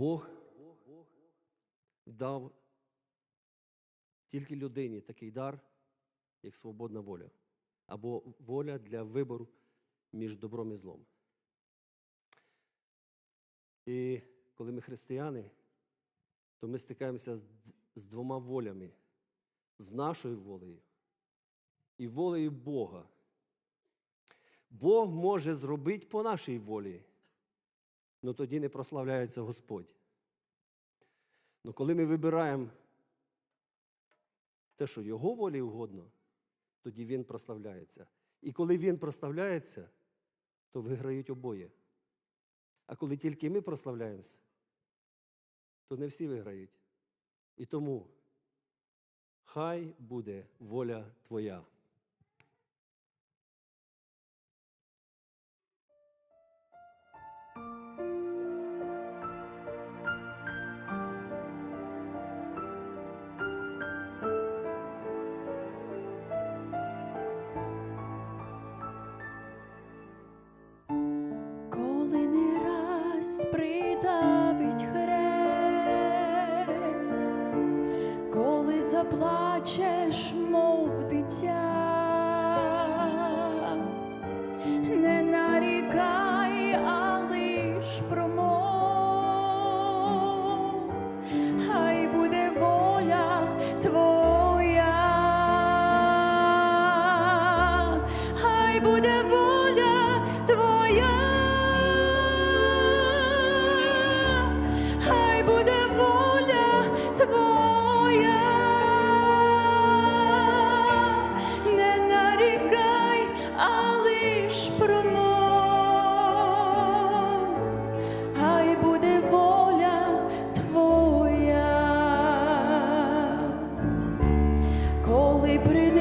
Бог дав тільки людині такий дар, як свободна воля, або воля для вибору між добром і злом. І коли ми християни, то ми стикаємося з, з двома волями: з нашою волею і волею Бога. Бог може зробити по нашій волі, але тоді не прославляється Господь. Ну коли ми вибираємо те, що Його волі угодно, тоді Він прославляється. І коли Він прославляється, то виграють обоє. А коли тільки ми прославляємося, то не всі виграють. І тому хай буде воля Твоя. Раз придавить коли заплачеш, мов дитя, не нарікай, а хай буде воля твоя, хай буде воля твоя, коли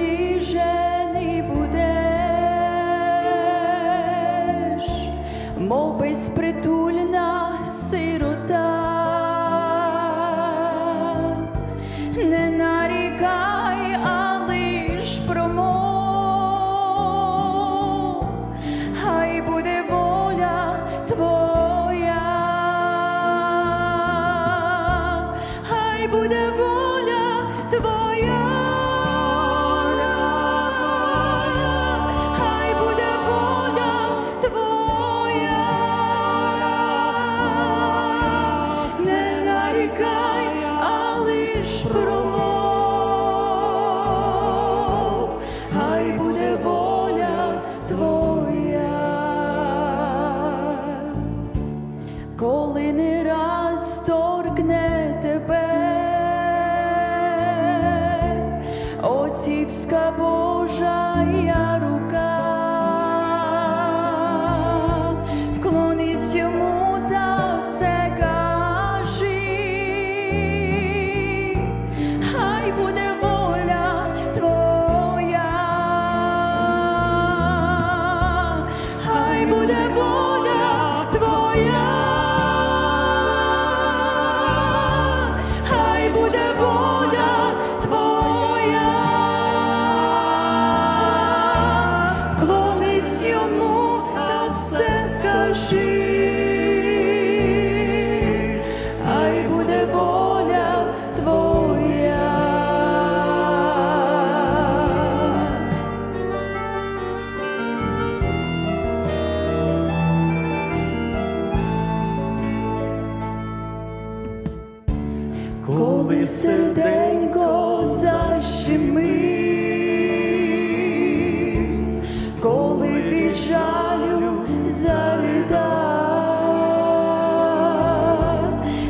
лиш буде воля твоя, хай буде воля твоя, хай буде воля твоя, вклонись йому та все скажи, Коли серденько защемить, коли жалю зарида,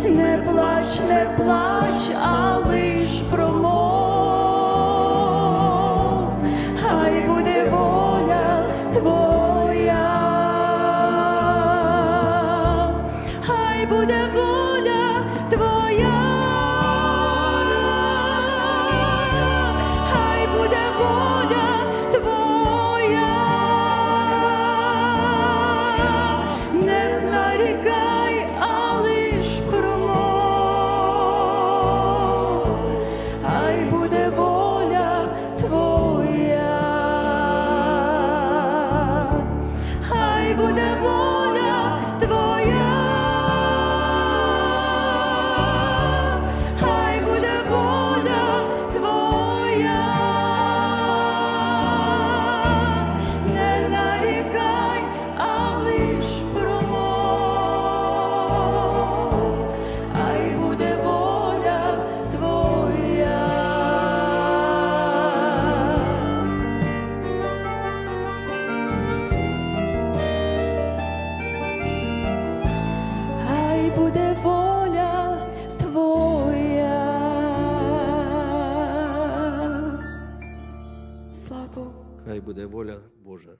не плач, не плач, а лиш промов, воля Божа.